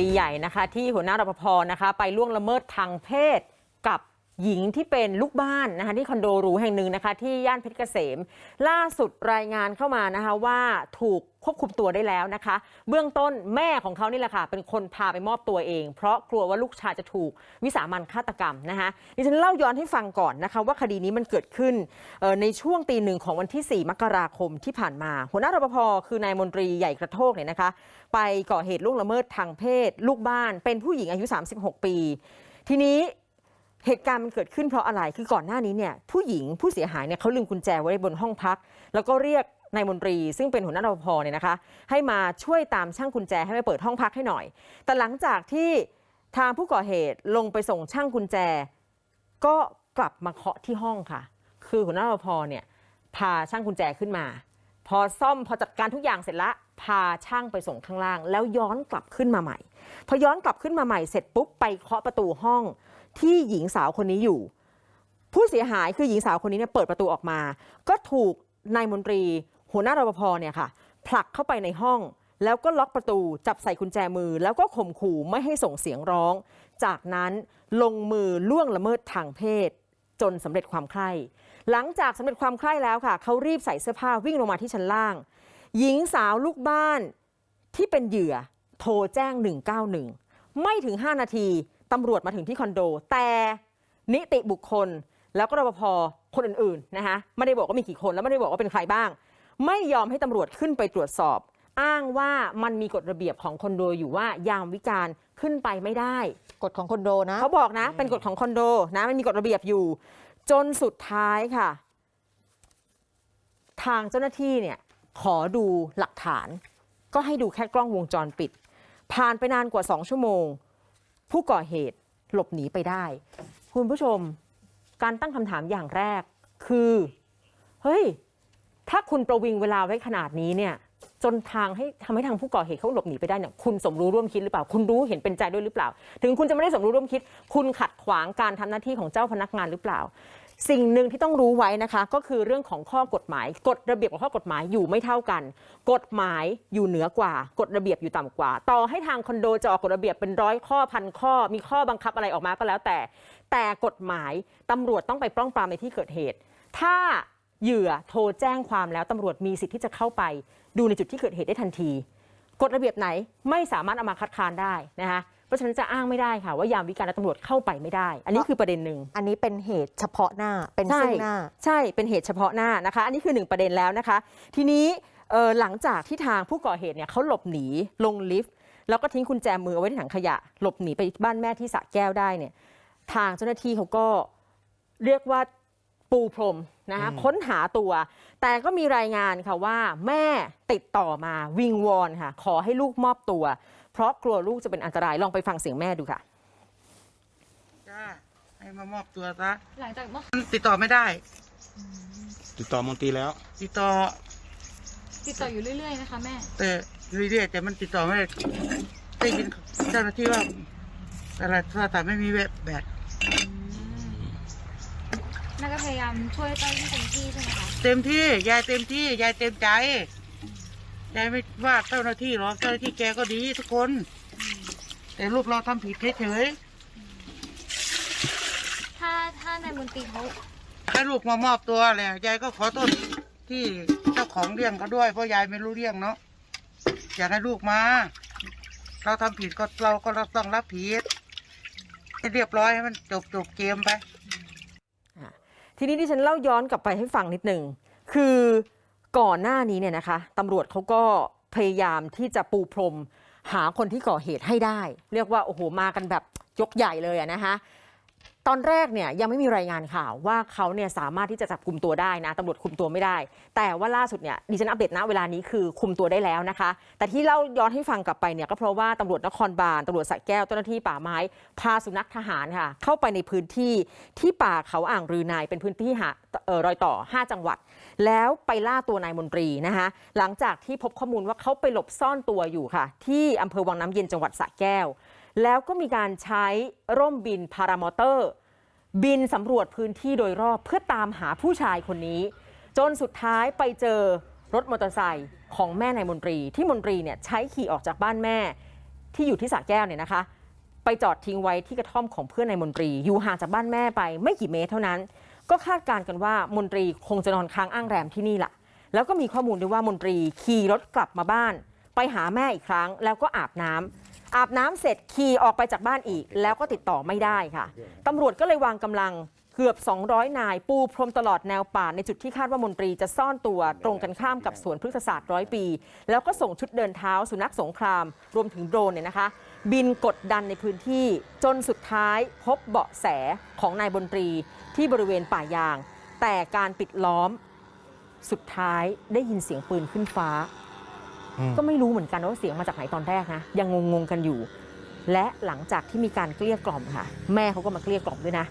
ดีใหญ่นะคะ ที่หัวหน้ารปภนะคะ ไปล่วงละเมิดทางเพศกับ หญิงที่เป็นลูกบ้านนะคะที่คอนโดหรูแห่งหนึ่งนะคะ ที่ย่านเพชรเกษม ล่าสุดรายงานเข้ามานะคะว่าถูกควบคุมตัวได้แล้วนะคะ เบื้องต้นแม่ของเขานี่แหละค่ะ เป็นคนพาไปมอบตัวเอง เพราะกลัวว่าลูกชายจะถูกวิสามันฆาตกรรมนะคะดิฉันเล่าย้อนให้ฟังก่อนนะคะ ว่าคดีนี้มันเกิดขึ้นในช่วงตีหนึ่งของวันที่ 4 มกราคมที่ผ่านมา หัวหน้ารปภคือนายมนตรีใหญ่กระโทกเนี่ยนะคะ ไปก่อเหตุล่วงละเมิดทางเพศ ลูกบ้านเป็นผู้หญิงอายุ 36 ปี ทีนี้ เหตุการณ์มันเกิดขึ้นเพราะอะไร คือก่อนหน้านี้เนี่ยผู้หญิงผู้เสียหายเนี่ยเขาลืมกุญแจไว้บนห้องพัก แล้วก็เรียกนายมนตรี ซึ่งเป็นหัวหน้ารปภเนี่ยนะคะ ให้มาช่วยตามช่างกุญแจให้ไปเปิดห้องพักให้หน่อย แต่หลังจากที่ทางผู้ก่อเหตุลงไปส่งช่างกุญแจ ก็กลับมาเคาะที่ห้องค่ะ คือหัวหน้ารปภเนี่ยพาช่างกุญแจขึ้นมา พอซ่อมพอจัดการทุกอย่างเสร็จละพาช่างไปส่งข้างล่าง แล้วย้อนกลับขึ้นมาใหม่ พอย้อนกลับขึ้นมาใหม่เสร็จปุ๊บไปเคาะประตูห้อง ที่หญิงสาวคนนี้อยู่ ผู้เสียหายคือหญิงสาวคนนี้เนี่ยเปิดประตูออกมา ก็ถูกนายมนตรี หัวหน้ารปภเนี่ยค่ะ ผลักเข้าไปในห้อง แล้วก็ล็อกประตูจับใส่กุญแจมือ แล้วก็ข่มขู่ไม่ให้ส่งเสียงร้อง จากนั้นลงมือล่วงละเมิดทางเพศ จนสำเร็จความใคร่หลังจากสำเร็จความใคร่แล้วค่ะเขารีบใส่เสื้อผ้าวิ่งลงมาที่ชั้นล่าง หญิงสาวลูกบ้านที่เป็นเหยื่อโทรแจ้ง 191 ไม่ถึง 5 นาที ตำรวจมาถึงที่คอนโด แต่นิติบุคคล แล้วก็รปภคนอื่นๆนะคะไม่ได้บอกว่ามีกี่คนแล้วไม่ได้บอกว่าเป็นใครบ้าง ไม่ยอมให้ตำรวจขึ้นไปตรวจสอบ อ้างว่ามันมีกฎระเบียบของคอนโดอยู่ว่ายามวิการขึ้นไปไม่ได้ กฎของคอนโดนะ เขาบอกนะ เป็นกฎของคอนโดนะมันมีกฎระเบียบอยู่ จนสุดท้ายค่ะ ทางเจ้าหน้าที่เนี่ยขอดูหลักฐาน ก็ให้ดูแค่กล้องวงจรปิด ผ่านไปนานกว่า 2 ชั่วโมง ผู้ก่อเหตุหลบหนีไปได้ คุณผู้ชม การตั้งคำถามอย่างแรกคือ เฮ้ย ถ้าคุณประวิงเวลาไว้ขนาดนี้เนี่ยจนทางให้ทำให้ทางผู้ก่อเหตุเขาหลบหนีไปได้เนี่ยคุณสมรู้ร่วมคิดหรือเปล่า คุณรู้เห็นเป็นใจด้วยหรือเปล่า ถึงคุณจะไม่ได้สมรู้ร่วมคิด คุณขัดขวางการทำหน้าที่ของเจ้าพนักงานหรือเปล่า สิ่งหนึ่งที่ต้องรู้ไว้นะคะ ก็คือเรื่องของข้อกฎหมายกฎระเบียบกับข้อกฎหมายอยู่ไม่เท่ากัน กฎหมายอยู่เหนือกว่ากฎระเบียบอยู่ต่ำกว่า ต่อให้ทางคอนโดจะออกกฎระเบียบเป็นร้อยข้อพันข้อ มีข้อบังคับอะไรออกมาก็แล้วแต่ แต่กฎหมายตำรวจต้องไปปล้องปรามในที่เกิดเหตุ ถ้าเหยื่อโทรแจ้งความแล้วตำรวจมีสิทธิ์ที่จะเข้าไป ดูในจุดที่เกิดเหตุได้ทันที กฎระเบียบไหนไม่สามารถเอามาคัดค้านได้นะคะ เพราะฉะนั้นจะอ้างไม่ได้ค่ะ ว่ายามวิการและตำรวจเข้าไปไม่ได้ อันนี้คือประเด็นหนึ่งอันนี้เป็นเหตุเฉพาะหน้าเป็นใช่ซึ่งหน้า ใช่เป็นเหตุเฉพาะหน้านะคะ อันนี้คือหนึ่งประเด็นแล้วนะคะ ทีนี้เอ่อหลังจากที่ทางผู้ก่อเหตุเนี่ยเขาหลบหนีลงลิฟต์แล้วก็ทิ้งกุญแจมือเอาไว้ที่ถังขยะ หลบหนีไปบ้านแม่ที่สระแก้วได้เนี่ยทางเจ้าหน้าที่เขาก็เรียกว่าปูพรมนะคะค้นหาตัว แต่ก็มีรายงานค่ะว่าแม่ติดต่อมาวิงวอนค่ะ ขอให้ลูกมอบตัว เพราะกลัวลูกจะเป็นอันตรายลองไปฟังเสียงแม่ดูค่ะ จ้าให้มามอบตัวซะหลังจากเมื่อมันติดต่อไม่ได้ ติดต่อมนตรีแล้ว ติดต่อติดต่ออยู่เรื่อยๆนะคะแม่ แต่เรื่อยๆแต่มันติดต่อไม่ได้ได้ยินเจ้าหน้าที่ว่าอะไรโทรศัพท์ไม่มีแบตแบตแม่ก็พยายามช่วยเจ้าที่เต็มที่ใช่ไหมคะ เต็มที่ยายเต็มที่ยายเต็มใจ ยายไม่ว่าเจ้าหน้าที่หรอกเจ้าหน้าที่แกก็ดีทุกคน แต่ลูกเราทำผิดเฉยถ้าถ้านายมนตรีเขาๆให้ลูกมามอบตัวแหละยายก็ขอโทษที่เจ้าของเรื่องเขาด้วยเพราะยายไม่รู้เรื่องเนาะอยากให้ลูกมา เราทำผิดก็เราก็ต้องรับผิดให้เรียบร้อยให้มันจบจบเกมไป ทีนี้ที่ฉันเล่าย้อนกลับไปให้ฟังนิดหนึ่ง คือ ก่อนหน้านี้เนี่ยนะคะตำรวจเขาก็พยายามที่จะปูพรมหาคนที่ก่อเหตุให้ได้ เรียกว่าโอ้โหมากันแบบยกใหญ่เลยอะนะคะ อนแรกเนี่ยยังไม่มีรายงานข่าวว่าเขาเนี่ยสามารถที่จะจับกลุ่มตัวได้นะตำรวจคุมตัวไม่ได้ แต่ว่าล่าสุดเนี่ยดิฉันอัปเดตณเวลานี้คือคุมตัวได้แล้วนะคะ แต่ที่เล่าย้อนให้ฟังกลับไปเนี่ยก็เพราะว่าตำรวจนครบาลตำรวจสระแก้วเจ้าหน้าที่ป่าไม้พาสุนัขทหารค่ะเข้าไปในพื้นที่ที่ป่าเขาอ่างรือนายเป็นพื้นที่หาเอ่อรอยต่อ 5 จังหวัด แล้วไปล่าตัวนายมนตรีนะคะหลังจากที่พบข้อมูลว่าเขาไปหลบซ่อนตัวอยู่ค่ะ ที่อำเภอวังน้ำเย็นจังหวัดสระแก้ว แล้วก็มีการใช้ร่มบินพารามอเตอร์ บินสำรวจพื้นที่โดยรอบเพื่อตามหาผู้ชายคนนี้ จนสุดท้ายไปเจอรถมอเตอร์ไซค์ของแม่นายมนตรี ที่มนตรีเนี่ยใช้ขี่ออกจากบ้านแม่ที่อยู่ที่สระแก้วเนี่ยนะคะ ไปจอดทิ้งไว้ที่กระท่อมของเพื่อนนายมนตรี อยู่ห่างจากบ้านแม่ไปไม่กี่เมตรเท่านั้น ก็คาดการณ์กันว่ามนตรีคงจะนอนค้างอ้างแรมที่นี่แหละแล้วก็มีข้อมูลด้วยว่ามนตรีขี่รถกลับมาบ้าน ไปหาแม่อีกครั้ง แล้วก็อาบน้ำ อาบน้ำเสร็จขี่ออกไปจากบ้านอีก แล้วก็ติดต่อไม่ได้ค่ะตำรวจก็เลยวางกำลังเกือบ 200 นาย ปูพรมตลอดแนวป่า ในจุดที่คาดว่ามนตรีจะซ่อนตัวตรงกันข้ามกับสวนพฤกษศาสตร์ร้อยปี แล้วก็ส่งชุดเดินเท้า สุนัขสงคราม รวมถึงโดรนเนี่ยนะคะ บินกดดันในพื้นที่จนสุดท้ายพบเบาะแสของนายบนตรีที่บริเวณป่ายาง แต่การปิดล้อมสุดท้ายได้ยินเสียงปืนขึ้นฟ้าอืม ก็ไม่รู้เหมือนกันว่าเสียงมาจากไหนตอนแรกนะ ยังงงๆกันอยู่ และหลังจากที่มีการเกลี้ยกล่อมค่ะ แม่เขาก็มาเกลี้ยกล่อมด้วยนะ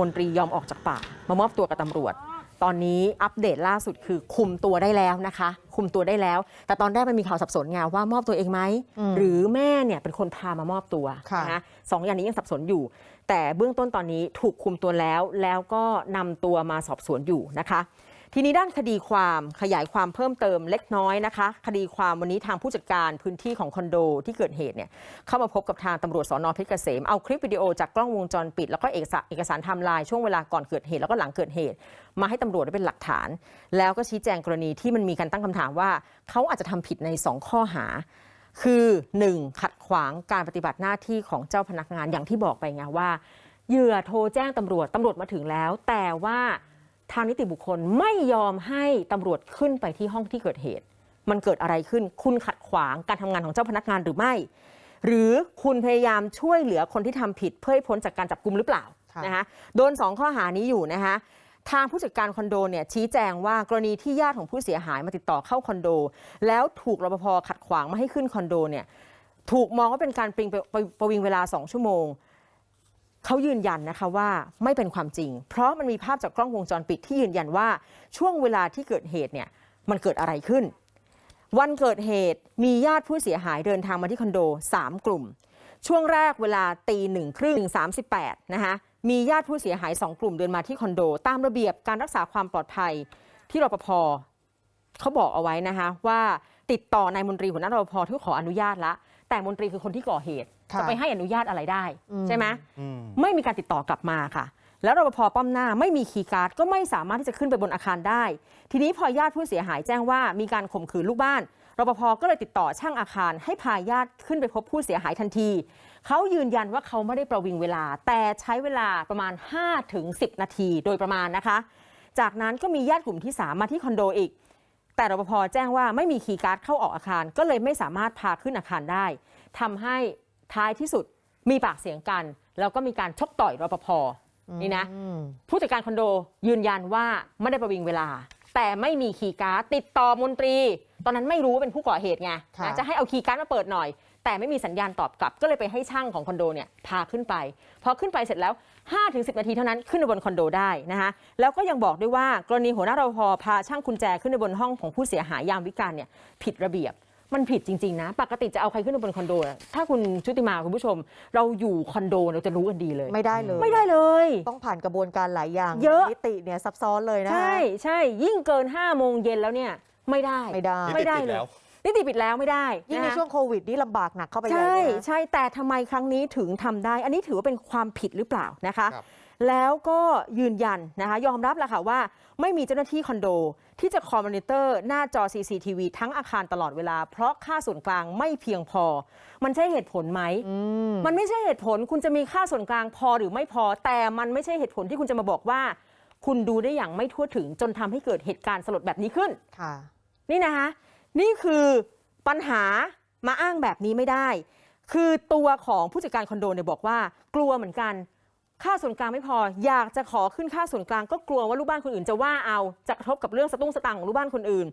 มนตรียอมออกจากป่ามามอบตัวกับตำรวจ ตอนนี้อัปเดตล่าสุดคือคุมตัวได้แล้วนะคะ คุมตัวได้แล้ว แต่ตอนแรกมันมีข่าวสับสนไงว่ามอบตัวเองไหมอืมหรือแม่เนี่ยเป็นคนพามามอบตัวค่ะนะสองอย่างนี้ยังสับสนอยู่ แต่เบื้องต้นตอนนี้ถูกคุมตัวแล้วแล้วก็นำตัวมาสอบสวนอยู่นะคะ ทีนี้ด้านคดีความขยายความเพิ่มเติมเล็กน้อยนะคะ คดีความวันนี้ทางผู้จัดการพื้นที่ของคอนโดที่เกิดเหตุเนี่ยเข้ามาพบกับทางตำรวจสอนอเพชรเกษมเอาคลิปวิดีโอจากกล้องวงจรปิด แล้วก็เอกสารเอกสารไทม์ไลน์ช่วงเวลาก่อนเกิดเหตุแล้วก็หลังเกิดเหตุ มาให้ตำรวจได้เป็นหลักฐาน แล้วก็ชี้แจงกรณีที่มันมีการตั้งคำถามว่าเขาอาจจะทำผิดใน 2 ข้อหาคือ 1. ขัดขวางการปฏิบัติหน้าที่ของเจ้าพนักงานอย่างที่บอกไปไงว่าเหยื่อโทรแจ้งตำรวจตำรวจมาถึงแล้ว แต่ว่า ทางนิติบุคคลไม่ยอมให้ตำรวจขึ้นไปที่ห้องที่เกิดเหตุ มันเกิดอะไรขึ้น คุณขัดขวางการทำงานของเจ้าพนักงานหรือไม่ หรือคุณพยายามช่วยเหลือคนที่ทำผิดเพื่อให้พ้นจากการจับกุมหรือเปล่าค่ะนะคะโดนสองข้อหานี้อยู่นะคะทางผู้จัดการคอนโดเนี่ยชี้แจงว่ากรณีที่ญาติของผู้เสียหายมาติดต่อเข้าคอนโด แล้วถูกรปภขัดขวางไม่ให้ขึ้นคอนโดเนี่ยถูกมองว่าเป็นการปริงไปไปประวิงเวลา 2 ชั่วโมง เขายืนยันนะคะว่าไม่เป็นความจริง เพราะมันมีภาพจากกล้องวงจรปิดที่ยืนยันว่าช่วงเวลาที่เกิดเหตุเนี่ยมันเกิดอะไรขึ้น วันเกิดเหตุมีญาติผู้เสียหายเดินทางมาที่คอนโด 3 กลุ่ม ช่วงแรกเวลาตีหนึ่งครึ่งสามสิบแปดนะคะมีญาติผู้เสียหาย 2 กลุ่มเดินมาที่คอนโด ตามระเบียบการรักษาความปลอดภัยที่รปภเขาบอกเอาไว้นะคะว่าติดต่อนายมนตรีหัวหน้ารปภที่ขออนุญาตละ แต่มนตรีคือคนที่ก่อเหตุ ค่ะจะไปให้อนุญาตอะไรได้ อืม ใช่ไหมอืมไม่มีการติดต่อกลับมาค่ะ แล้วรปภป้อมหน้าไม่มีคีย์การ์ดก็ไม่สามารถที่จะขึ้นไปบนอาคารได้ ทีนี้พอญาติผู้เสียหายแจ้งว่ามีการข่มขืนลูกบ้านรปภก็เลยติดต่อช่างอาคาร ให้พาญาติขึ้นไปพบผู้เสียหายทันทีเขายืนยันว่าเขาไม่ได้ประวิงเวลา แต่ใช้เวลาประมาณ5-10ถึง10นาทีโดยประมาณนะคะ จากนั้นก็มีญาติกลุ่มที่ 3 มาที่คอนโดอีก แต่รปภแจ้งว่าไม่มีคีย์การ์ดเข้าออกอาคาร ก็เลยไม่สามารถพาขึ้นอาคารได้ทำให้ท้ายที่สุดมีปากเสียงกัน แล้วก็มีการชกต่อยรปภนี่นะอืมผู้จัดการคอนโดยืนยันว่าไม่ได้ประวิงเวลา แต่ไม่มีคีย์การ์ดติดต่อมนตรี ตอนนั้นไม่รู้ว่าเป็นผู้ก่อเหตุไงค่ะนะจะให้เอาคีย์การ์ดมาเปิดหน่อย แต่ไม่มีสัญญาณตอบกลับ ก็เลยไปให้ช่างของคอนโดเนี่ยพาขึ้นไป พอขึ้นไปเสร็จแล้ว 5-10 นาทีเท่านั้นขึ้นไปบนคอนโดได้นะคะแล้วก็ยังบอกด้วยว่ากรณีหัวหน้ารปภพาช่างกุญแจขึ้นไปบนห้องของผู้เสียหายยามวิการเนี่ยผิดระเบียบมันผิดจริง ๆ นะ ปกติจะเอาใครขึ้นไปบนคอนโดอะถ้าคุณชุติมาคุณผู้ชม เราอยู่คอนโดเราจะรู้กันดีเลย ไม่ได้เลย ไม่ได้เลย ต้องผ่านกระบวนการหลายอย่าง เยอะนิติเนี่ยซับซ้อนเลยนะ ใช่ใช่ยิ่งเกิน5้าโมงเย็นแล้วเนี่ย ไม่ได้ ไม่ได้ไม่ได้นิติปิดเลแล้ยว นิติปิดแล้วไม่ได้ยิ่งในนะคะช่วงโควิดนี่ลำบากหนักเข้าไปใหญ่ใช่เลยนะใช่แต่ทำไมครั้งนี้ถึงทำได้ อันนี้ถือว่าเป็นความผิดหรือเปล่านะคะครับแล้วก็ยืนยันนะคะยอมรับแหละค่ะว่าไม่มีเจ้าหน้าที่คอนโด ที่จะคอมมอนิเตอร์หน้าจอ CCTV ทั้งอาคารตลอดเวลา เพราะค่าส่วนกลางไม่เพียงพอ มันใช่เหตุผลไหมอืมมันไม่ใช่เหตุผลคุณจะมีค่าส่วนกลางพอหรือไม่พอ แต่มันไม่ใช่เหตุผลที่คุณจะมาบอกว่า คุณดูได้อย่างไม่ทั่วถึงจนทำให้เกิดเหตุการณ์สลดแบบนี้ขึ้นค่ะ นี่นะคะ นี่คือปัญหามาอ้างแบบนี้ไม่ได้ คือตัวของผู้จัดการคอนโดเนี่ยบอกว่า กลัวเหมือนกัน ค่าส่วนกลางไม่พอ อยากจะขอขึ้นค่าส่วนกลางก็กลัวว่าลูกบ้านคนอื่นจะว่าเอาจะกระทบกับเรื่องสตุ้งสตังของลูกบ้านคนอื่น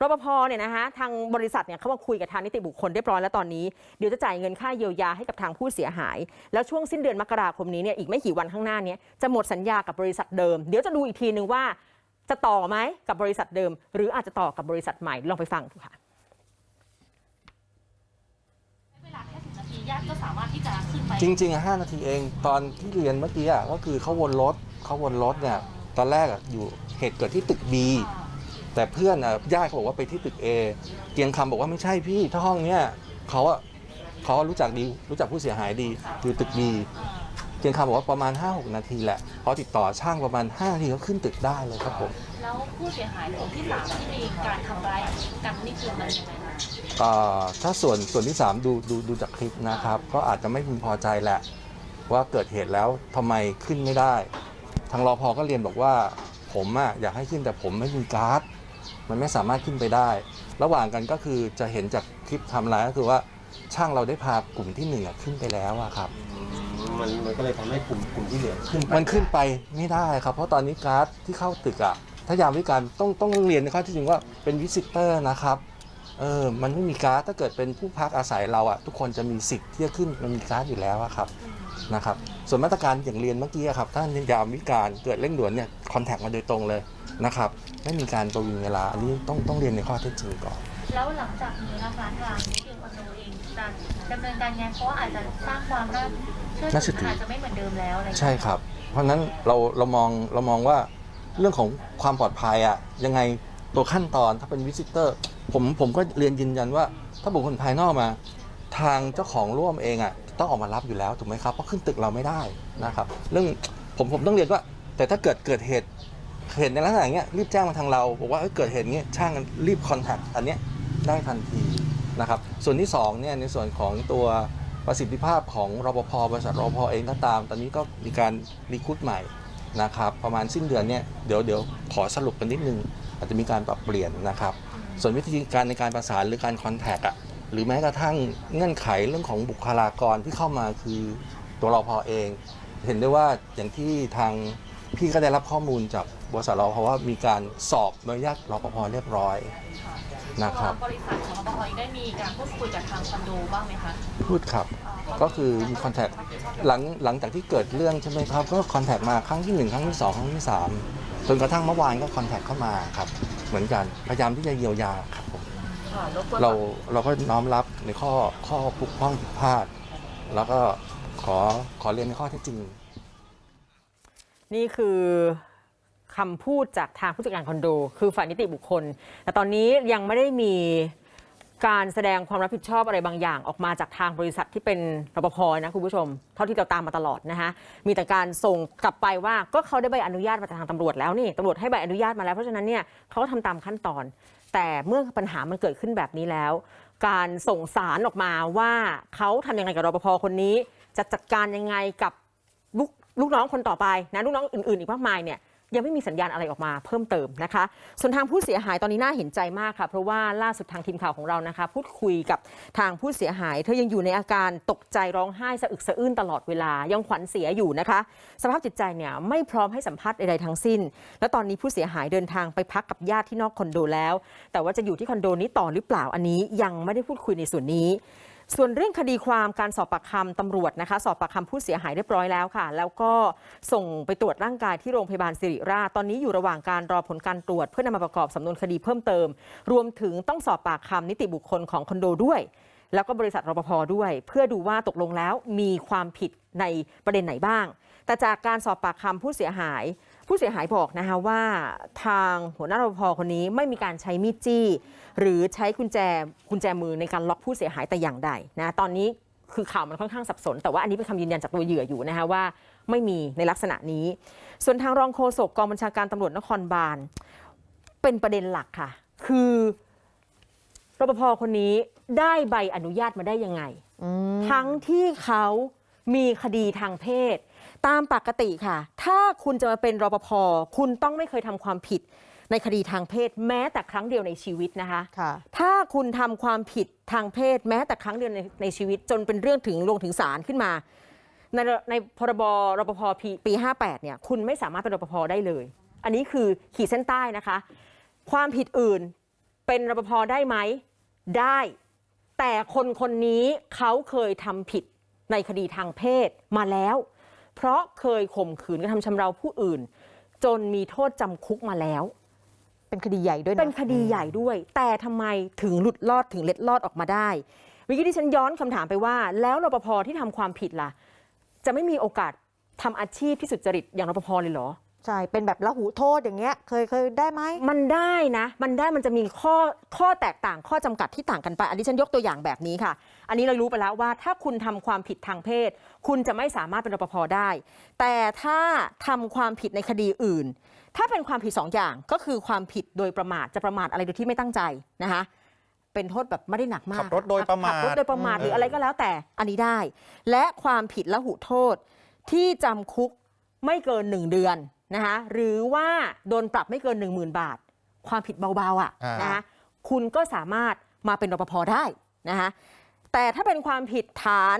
รปภเนี่ยนะคะทางบริษัทเนี่ยเขามาคุยกับทางนิติบุคคลเรียบร้อยแล้วตอนนี้เดี๋ยวจะจ่ายเงินค่าเยียวยาให้กับทางผู้เสียหาย แล้วช่วงสิ้นเดือนมกราคมนี้เนี่ยอีกไม่กี่วันข้างหน้านี้จะหมดสัญญากับบริษัทเดิม เดี๋ยวจะดูอีกทีนึงว่า จะต่อไหมกับบริษัทเดิม หรืออาจจะต่อกับบริษัทใหม่ลองไปฟังดูค่ะเวลาแค่สิบนาทีญาติก็สามารถที่จะขึ้นไปจริงๆอะ5นาทีเอง ตอนที่เรียนเมื่อกี้อะก็คือเขาวนรถเขาวนรถเนี่ยตอนแรกอะอยู่เหตุเกิดที่ตึก B แต่เพื่อนอะญาติเขาบอกว่าไปที่ตึก A เกียงคำบอกว่าไม่ใช่พี่ถ้าห้องเนี้ยเขาอะเขารู้จักดีรู้จักผู้เสียหายดีอยู่ตึกบี เพียงคำบอกว่าประมาณ 5-6 นาทีแหละพอติดต่อช่างประมาณ5นาทีก็ขึ้นตึกได้เลยครับผมแล้วผู้เสียหายคนที่สามที่มีการทำร้ายกันนี่คือมันยังไงนะเอ่อถ้าส่วนส่วนที่ 3 ดูดูดูจากคลิปนะครับ ก็อาจจะไม่พึงพอใจแหละ ว่าเกิดเหตุแล้วทำไมขึ้นไม่ได้ ทางรอพอก็เรียนบอกว่าผมอะอยากให้ขึ้นแต่ผมไม่มีการ์ด มันไม่สามารถขึ้นไปได้ ระหว่างกันก็คือจะเห็นจากคลิปไทำลายก็คือว่าช่างเราได้พากลุ่มที่หนึ่งอะขึ้นไปแล้วอะครับ มันมันก็เลยทำให้กลุ่มกลุ่มที่เหลือขึ้นไปมันขึ้นไปไม่ได้ครับ เพราะตอนนี้การ์ดที่เข้าตึกอะถ้ายามวิการต้องต้องเรียนนะครับที่จริงว่าเป็นวิสิเตอร์นะครับเออมันไม่มีการ์ดถ้าเกิดเป็นผู้พักอาศัยเราอะทุกคนจะมีสิทธิ์ที่จะขึ้นมันมีการ์ดอยู่แล้วอะครับนะครับ ส่วนมาตรการอย่างเรียนเมื่อกี้อะครับถ้ายามวิการเกิดเร่งด่วนเนี่ยคอนแทคมาโดยตรงเลยนะครับไม่มีการประวิงเวลาอันนี้ต้องต้องเรียนในข้อเท็จจริงก่อน แล้วหลังจากนี้นะคะทางนิติคอนโดเองจะดำเนินการยังไงเพราะว่าอาจจะสร้างความน่าเชื่อน่าเชื่ถือถือออาจจะไม่เหมือนเดิมแล้วอะไรอย่างเงี้ย ใช่ครับ เพราะฉะนั้นเราเรามองเรามองว่าเรื่องของความปลอดภัยอะยังไงตัวขั้นตอนถ้าเป็นวิสิเตอร์ ผมผมก็เรียนยืนยันว่า ถ้าบุคคลภายนอกมา ทางเจ้าของร่วมเองอะต้องออกมารับอยู่แล้วถูกไหมครับเพราะขึ้นตึกเราไม่ได้นะครับเรื่องผมผมต้องเรียนว่า แต่ถ้าเกิดเกิดเหตุเหตุในลักษณะอย่างเงี้ยรีบแจ้งมาทางเราบอกว่าเอ้ยเกิดเหตุอย่างเงี้ยช่างรีบคอนแทคอันเนี้ย ได้ทันทีนะครับส่วนที่สองเนี่ยในส่วนของตัวประสิทธิภาพของรปภบริษัทรปภเองก็ตาม ตอนนี้ก็มีการรีคูดใหม่นะครับประมาณสิ้นเดือนเนี่ยเดี๋ยวเดี๋ยวขอสรุปกันนิดนึง อาจจะมีการปรับเปลี่ยนนะครับ ส่วนวิธีการในการประสานหรือการคอนแทคอะหรือแม้กระทั่งเงื่อนไขเรื่องของบุคลากรที่เข้ามาคือตัวรอพอเอง เห็นได้ว่าอย่างที่ทางพี่ก็ได้รับข้อมูลจากบริษัทรอพอว่ามีการสอบใบอนุญาตรอปภเรียบร้อย นะครับตัวบริษัทของรปภได้มีการพูดคุยกับทางคอนโดบ้างไหมคะพูดครับ ก็คือมีคอนแทคหลังหลังจากที่เกิดเรื่องใช่ไหมครับ ก็คอนแทคมาครั้งที่หนึ่งครั้งที่สองครั้งที่สามจนกระทั่งเมื่อวานก็คอนแทคเข้ามาครับ เหมือนกันพยายามที่จะเยียวยาครับผมเราเราก็น้อมรับในข้อข้อปกป้องผิดพลาด แล้วก็ขอขอเรียนในข้อเท็จจริง นี่คือ คำพูดจากทางผู้จัดการคอนโด คือฝ่ายนิติบุคคล แต่ตอนนี้ยังไม่ได้มีการแสดงความรับผิดชอบอะไรบางอย่างออกมาจากทางบริษัทที่เป็นรปภนะคุณผู้ชม เท่าที่เราตามมาตลอดนะคะมีแต่การส่งกลับไปว่าก็เขาได้ใบอนุญาตมาจากทางตำรวจแล้วนี่ตำรวจให้ใบอนุญาตมาแล้วเพราะฉะนั้นเนี่ยเขาก็ทำตามขั้นตอน แต่เมื่อปัญหามันเกิดขึ้นแบบนี้แล้ว การส่งสารออกมาว่าเขาทำยังไงกับรปภคนนี้ จะจัดการยังไงกับลูกลูกน้องคนต่อไปนะลูกน้องอื่นๆ อีกมากมายเนี่ย ยังไม่มีสัญญาณอะไรออกมาเพิ่มเติมนะคะ ส่วนทางผู้เสียหายตอนนี้น่าเห็นใจมากค่ะ เพราะว่าล่าสุดทางทีมข่าวของเรานะคะ พูดคุยกับทางผู้เสียหาย เธอยังอยู่ในอาการตกใจร้องไห้สะอึกสะอื้นตลอดเวลายังขวัญเสียอยู่นะคะ สภาพจิตใจเนี่ยไม่พร้อมให้สัมภาษณ์ใดๆทั้งสิ้น และตอนนี้ผู้เสียหายเดินทางไปพักกับญาติที่นอกคอนโดแล้ว แต่ว่าจะอยู่ที่คอนโดนี้ต่อหรือเปล่าอันนี้ยังไม่ได้พูดคุยในส่วนนี้ ส่วนเรื่องคดีความการสอบปากคำตำรวจนะคะ สอบปากคำผู้เสียหายเรียบร้อยแล้วค่ะ แล้วก็ส่งไปตรวจร่างกายที่โรงพยาบาลสิริราชตอนนี้อยู่ระหว่างการรอผลการตรวจ เพื่อนำมาประกอบสำนวนคดีเพิ่มเติม รวมถึงต้องสอบปากคำนิติบุคคลของคอนโดด้วย แล้วก็บริษัทรปภด้วย เพื่อดูว่าตกลงแล้วมีความผิดในประเด็นไหนบ้าง แต่จากการสอบปากคำผู้เสียหาย ผู้เสียหายบอกนะคะว่าทางหัวหน้ารปภคนนี้ไม่มีการใช้มีดจี้ หรือใช้กุญแจกุญแจมือในการล็อกผู้เสียหายแต่อย่างใดนะตอนนี้คือข่าวมันค่อนข้างสับสน แต่ว่าอันนี้เป็นคำยืนยันจากตัวเหยื่ออยู่นะคะว่าไม่มีในลักษณะนี้ ส่วนทางรองโฆษกกองบัญชาการตำรวจนครบาลเป็นประเด็นหลักค่ะ คือรปภคนนี้ได้ใบอนุญาตมาได้ยังไงอืมทั้งที่เขามีคดีทางเพศ ตามปกติค่ะ ถ้าคุณจะมาเป็นรปภคุณต้องไม่เคยทำความผิดในคดีทางเพศแม้แต่ครั้งเดียวในชีวิตนะคะค่ะถ้าคุณทำความผิดทางเพศแม้แต่ครั้งเดียวในในชีวิต จนเป็นเรื่องถึงลงถึงศาลขึ้นมา ในในพรบรปภปีปี 58 เนี่ย คุณไม่สามารถเป็นรปภได้เลย อันนี้คือขีดเส้นใต้นะคะ ความผิดอื่นเป็นรปภได้ไหมได้ แต่คนคนนี้เขาเคยทำผิดในคดีทางเพศมาแล้ว เพราะเคยข่มขืนกระทำชำเราผู้อื่น จนมีโทษจำคุกมาแล้ว เป็นคดีใหญ่ด้วยนะเป็นคดีใหญ่ด้วย แต่ทำไมถึงหลุดลอดถึงเล็ดลอดออกมาได้เมื่อกี้ที่ฉันย้อนคำถามไปว่า แล้วรปภที่ทำความผิดล่ะ จะไม่มีโอกาสทำอาชีพที่สุจริตอย่างรปภเลยเหรอใช่ เป็นแบบละหูโทษอย่างเงี้ย เคยเคยได้ไหม มันได้นะ มันได้มันจะมีข้อข้อแตกต่างข้อจำกัดที่ต่างกันไป อันนี้ฉันยกตัวอย่างแบบนี้ค่ะ อันนี้เรารู้ไปแล้วว่าถ้าคุณทำความผิดทางเพศ คุณจะไม่สามารถเป็นรปภได้ แต่ถ้าทำความผิดในคดีอื่น ถ้าเป็นความผิดสองอย่างก็คือความผิดโดยประมาทจะประมาทอะไรโดยที่ไม่ตั้งใจนะคะเป็นโทษแบบไม่ได้หนักมากขับรถโดยประมาทขับรถโดยประมาทหรือเออออะไรก็แล้วแต่อันนี้ได้ และความผิดละหุโทษที่จำคุกไม่เกิน 1 เดือนนะคะหรือว่าโดนปรับไม่เกิน 1 0,000 บาท ความผิดเบาๆอะอ่านนะคะคุณก็สามารถมาเป็นรปภได้นะคะ แต่ถ้าเป็นความผิดฐาน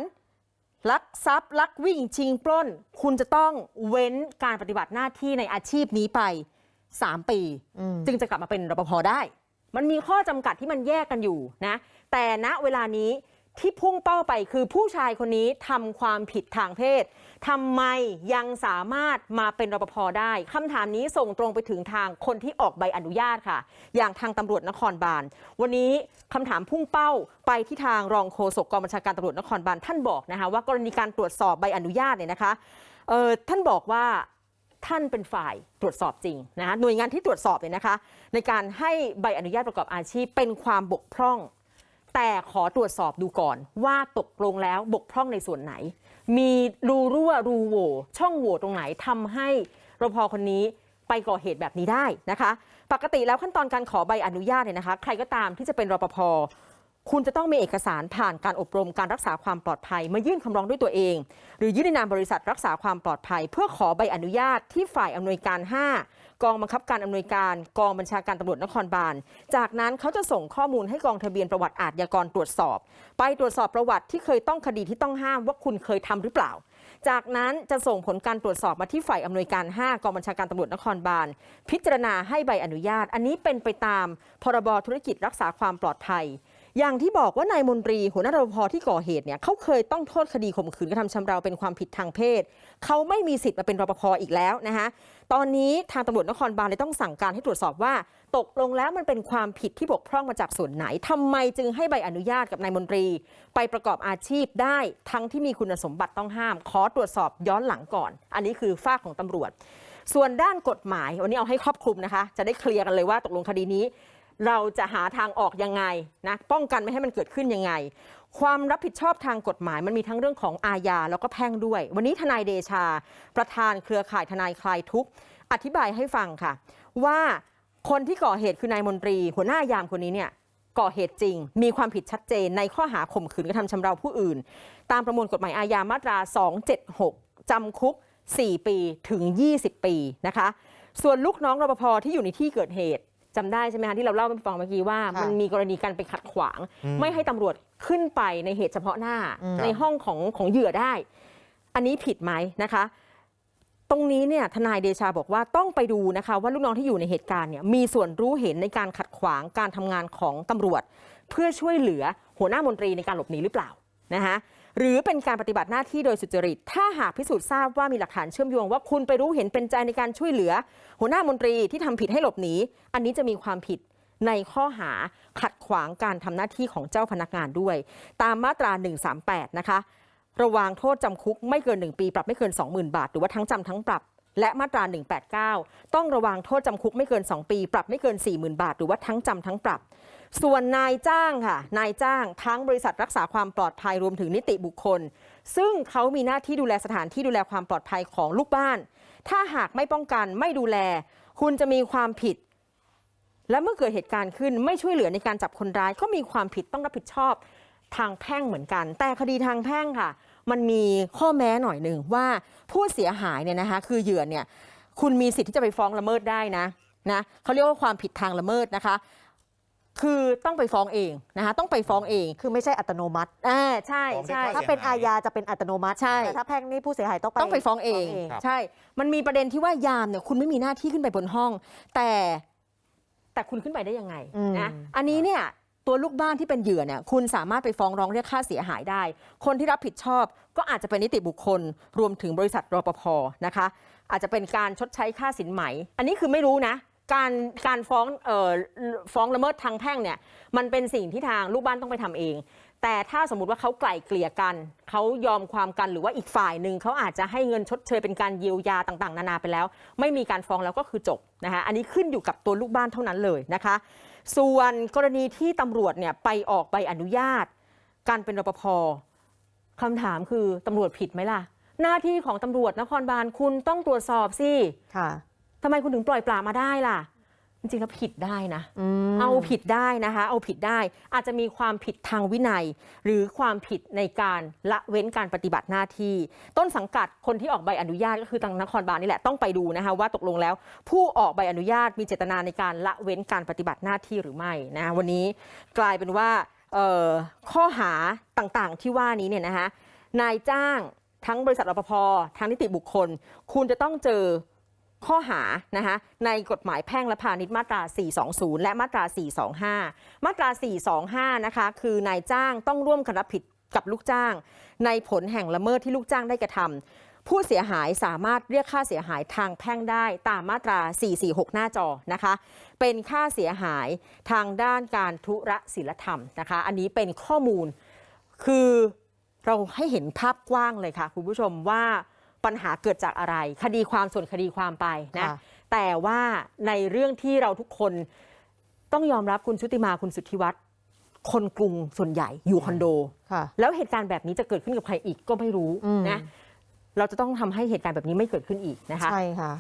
ลักทรัพย์ลักวิ่งชิงปล้น คุณจะต้องเว้นการปฏิบัติหน้าที่ในอาชีพนี้ไป 3 ปีอืมจึงจะกลับมาเป็นรปภได้ มันมีข้อจำกัดที่มันแยกกันอยู่นะ แต่ณเวลานี้ ที่พุ่งเป้าไปคือผู้ชายคนนี้ทำความผิดทางเพศทำไมยังสามารถมาเป็นรปภได้คำถามนี้ส่งตรงไปถึงทางคนที่ออกใบอนุญาตค่ะ อย่างทางตำรวจนครบาล วันนี้คำถามพุ่งเป้าไปที่ทางรองโฆษกกองบัญชาการตำรวจนครบาลท่านบอกนะคะว่ากรณีการตรวจสอบใบอนุญาตเนี่ยนะคะเออท่านบอกว่าท่านเป็นฝ่ายตรวจสอบจริงนะคะหน่วยงานที่ตรวจสอบเนี่ยนะคะ ในการให้ใบอนุญาตประกอบอาชีพเป็นความบกพร่อง แต่ขอตรวจสอบดูก่อนว่าตกลงแล้วบกพร่องในส่วนไหน มีรูรั่วรูโหว่ช่องโหว่ตรงไหนทำให้รปภคนนี้ไปก่อเหตุแบบนี้ได้นะคะ ปกติแล้วขั้นตอนการขอใบอนุญาตเนี่ยนะคะ ใครก็ตามที่จะเป็นรปภคุณจะต้องมีเอกสารผ่านการอบรมการรักษาความปลอดภัย มายื่นคำร้องด้วยตัวเอง หรือยื่นในนามบริษัทรักษาความปลอดภัย เพื่อขอใบอนุญาตที่ฝ่ายอำนวยการ 5 กองบังคับการอำนวยการกองบัญชาการตำรวจนครบาล จากนั้นเขาจะส่งข้อมูลให้กองทะเบียนประวัติอาทยากรตรวจสอบ ไปตรวจสอบประวัติที่เคยต้องคดีที่ต้องห้ามว่าคุณเคยทำหรือเปล่า จากนั้นจะส่งผลการตรวจสอบมาที่ฝ่ายอำนวยการ 5 กองบัญชาการตำรวจนครบาล พิจารณาให้ใบอนุญาต อันนี้เป็นไปตามพรบธุรกิจรักษาความปลอดภัย อย่างที่บอกว่านายมนตรีหัวหน้ารปภที่ก่อเหตุเนี่ยเขาเคยต้องโทษคดีข่มขืนกระทำชำเราเป็นความผิดทางเพศ เขาไม่มีสิทธิ์มาเป็นรปภอีกแล้วนะคะตอนนี้ทางตำรวจนครบาลเลยต้องสั่งการให้ตรวจสอบว่า ตกลงแล้วมันเป็นความผิดที่บกพร่องมาจากส่วนไหนทำไมจึงให้ใบอนุญาตกับนายมนตรี ไปประกอบอาชีพได้ทั้งที่มีคุณสมบัติต้องห้าม ขอตรวจสอบย้อนหลังก่อน อันนี้คือฝ้าของตำรวจ ส่วนด้านกฎหมายวันนี้เอาให้ครอบคลุมนะคะ จะได้เคลียร์กันเลยว่าตกลงคดีนี้ เราจะหาทางออกยังไงนะป้องกันไม่ให้มันเกิดขึ้นยังไง ความรับผิดชอบทางกฎหมายมันมีทั้งเรื่องของอาญาแล้วก็แพ่งด้วย วันนี้ทนายเดชา ประธานเครือข่ายทนายคลายทุกข์อธิบายให้ฟังค่ะ ว่าคนที่ก่อเหตุคือนายมนตรี หัวหน้ายามคนนี้เนี่ยก่อเหตุจริง มีความผิดชัดเจนในข้อหาข่มขืนกระทำชำเราผู้อื่น ตามประมวลกฎหมายอาญามาตรา 276 จำคุก 4 ปีถึง 20 ปีนะคะ ส่วนลูกน้องรปภที่อยู่ในที่เกิดเหตุ จำได้ใช่ไหมคะที่เราเล่าไปฟังเมื่อกี้ว่า ค่ะมันมีกรณีการไปขัดขวาง อืม ไม่ให้ตำรวจขึ้นไปในเหตุเฉพาะหน้าอืม ในห้องของของเหยื่อได้ อันนี้ผิดไหมนะคะ ตรงนี้เนี่ยทนายเดชาบอกว่าต้องไปดูนะคะ ว่าลูกน้องที่อยู่ในเหตุการณ์เนี่ยมีส่วนรู้เห็นในการขัดขวางการทำงานของตำรวจ เพื่อช่วยเหลือหัวหน้ามนตรีในการหลบหนีหรือเปล่านะคะ หรือเป็นการปฏิบัติหน้าที่โดยสุจริต ถ้าหากพิสูจน์ทราบว่ามีหลักฐานเชื่อมโยงว่าคุณไปรู้เห็นเป็นใจในการช่วยเหลือ หัวหน้ามนตรีที่ทำผิดให้หลบหนี อันนี้จะมีความผิดในข้อหาขัดขวางการทำหน้าที่ของเจ้าพนักงานด้วย ตามมาตรา 138 นะคะ ระวางโทษจำคุกไม่เกิน 1 ปี ปรับไม่เกิน 20,000 บาท หรือว่าทั้งจำทั้งปรับ และมาตรา 189 ต้องระวางโทษจำคุกไม่เกิน 2 ปี ปรับไม่เกิน 40,000 บาท หรือว่าทั้งจำทั้งปรับ ส่วนนายจ้างค่ะ นายจ้างทั้งบริษัทรักษาความปลอดภัยรวมถึงนิติบุคคล ซึ่งเขามีหน้าที่ดูแลสถานที่ดูแลความปลอดภัยของลูกบ้าน ถ้าหากไม่ป้องกันไม่ดูแล คุณจะมีความผิด และเมื่อเกิดเหตุการณ์ขึ้นไม่ช่วยเหลือในการจับคนร้ายก็มีความผิดต้องรับผิดชอบทางแพ่งเหมือนกัน แต่คดีทางแพ่งค่ะ มันมีข้อแม้หน่อยหนึ่งว่าผู้เสียหายเนี่ยนะคะ คือเหยื่อเนี่ยคุณมีสิทธิ์ที่จะไปฟ้องละเมิดได้นะนะเขาเรียกว่าความผิดทางละเมิดนะคะ คือต้องไปฟ้องเองนะคะต้องไปฟ้องเองคือไม่ใช่อัตโนมัติอ่าใช่ฟ้องด้วยใช่ค่ถ้าเป็นอาญาจะเป็นอัตโนมัติใช่แต่ถ้าแพ่งนี่ผู้เสียหายต้องไปต้องไปฟ้องเองครับใช่ มันมีประเด็นที่ว่ายามเนี่ยคุณไม่มีหน้าที่ขึ้นไปบนห้อง แต่แต่คุณขึ้นไปได้ยังไงอืมนะอันนี้เนี่ยตัวลูกบ้านที่เป็นเหยื่อเนี่ยคุณสามารถไปฟ้องร้องเรียกค่าเสียหายได้ คนที่รับผิดชอบก็อาจจะเป็นนิติบุคคล รวมถึงบริษัทรปภนะคะ อาจจะเป็นการชดใช้ค่าสินไหม อันนี้คือไม่รู้นะ การการฟ้องเอ่อฟ้องละเมิดทางแพ่งเนี่ยมันเป็นสิ่งที่ทางลูกบ้านต้องไปทำเอง แต่ถ้าสมมติว่าเขาไกล่เกลี่ยกัน เขายอมความกันหรือว่าอีกฝ่ายหนึ่งเขาอาจจะให้เงินชดเชยเป็นการเยียวยาต่างๆ นานาไปแล้ว ไม่มีการฟ้องแล้วก็คือจบนะคะอันนี้ขึ้นอยู่กับตัวลูกบ้านเท่านั้นเลยนะคะ ส่วนกรณีที่ตำรวจเนี่ยไปออกใบอนุญาต การเป็นรปภคำถามคือตำรวจผิดไหมล่ะ หน้าที่ของตำรวจนครบาลคุณต้องตรวจสอบสิค่ะ ทำไมคุณถึงปล่อยปละมาได้ล่ะ จริงๆแล้วผิดได้นะอืมเอาผิดได้นะคะ เอาผิดได้อาจจะมีความผิดทางวินัย หรือความผิดในการละเว้นการปฏิบัติหน้าที่ ต้นสังกัดคนที่ออกใบอนุญาตก็คือทางนครบาลนี่แหละต้องไปดูนะคะว่าตกลงแล้ว ผู้ออกใบอนุญาตมีเจตนาในการละเว้นการปฏิบัติหน้าที่หรือไม่นะวันนี้กลายเป็นว่าเอ่อข้อหาต่างๆที่ว่านี้เนี่ยนะคะนายจ้างทั้งบริษัทรปภทั้งนิติบุคคล คุณจะต้องเจอ ข้อหานะคะในกฎหมายแพ่งและพาณิชย์มาตรา 420 และมาตรา 425 มาตรา 425 นะคะ คือนายจ้างต้องร่วมกันรับผิดกับลูกจ้าง ในผลแห่งละเมิดที่ลูกจ้างได้กระทำผู้เสียหายสามารถเรียกค่าเสียหายทางแพ่งได้ตามมาตรา 446 หน้าจอนะคะ เป็นค่าเสียหายทางด้านการทุรศิลธรรมนะคะ อันนี้เป็นข้อมูลคือเราให้เห็นภาพกว้างเลยค่ะคุณผู้ชมว่า ปัญหาเกิดจากอะไร คดีความส่วนคดีความไปนะ ค่ะ แต่ว่าในเรื่องที่เราทุกคนต้องยอมรับคุณชุติมาคุณสุทธิวัฒน์คนกรุงส่วนใหญ่อยู่คอนโด ค่ะ แล้วเหตุการณ์แบบนี้จะเกิดขึ้นกับใครอีกก็ไม่รู้อืม นะ เราจะต้องทำให้เหตุการณ์แบบนี้ไม่เกิดขึ้นอีกนะคะใช่ค่ะ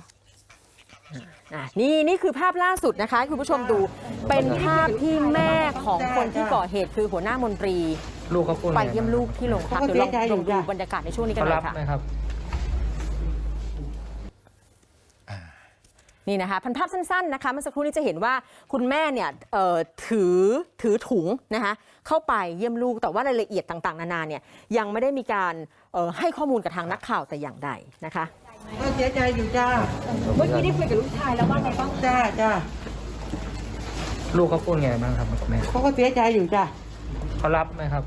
อะนี่นี่คือภาพล่าสุดนะคะให้คุณผู้ชมดูเป็นภาพที่แม่ของคนที่ก่อเหตุคือหัวหน้ามนตรี ลูกเขาพูดไปไงเยี่ยมลูกที่โรงพักเขาก็เดี๋ยวลองเสียใจอยู่ลองดูจ้ะบรรยากาศในช่วงนี้กันเขาหน่รัอบยค่ะ ไหมครับ นี่นะคะพันภาพสั้นๆนะคะเมื่อสักครู่นี้จะเห็นว่าคุณแม่เนี่ยเอ่อถือถือถุงนะคะเข้าไปเยี่ยมลูกแต่ว่ารายละเอียดต่างๆ นานาเนี่ยยังไม่ได้มีการเอ่อให้ข้อมูลกับทางนักข่าวแต่อย่างใดนะคะก็เสียใจอยู่จ้าเมื่อกี้ได้คุยกับลูกชายแล้วว่าไงบ้างจ้าจ้าลูกเขาพูดไงบ้างครับแม่เขาก็เสียใจอยู่จ้าเขารับไหมครับ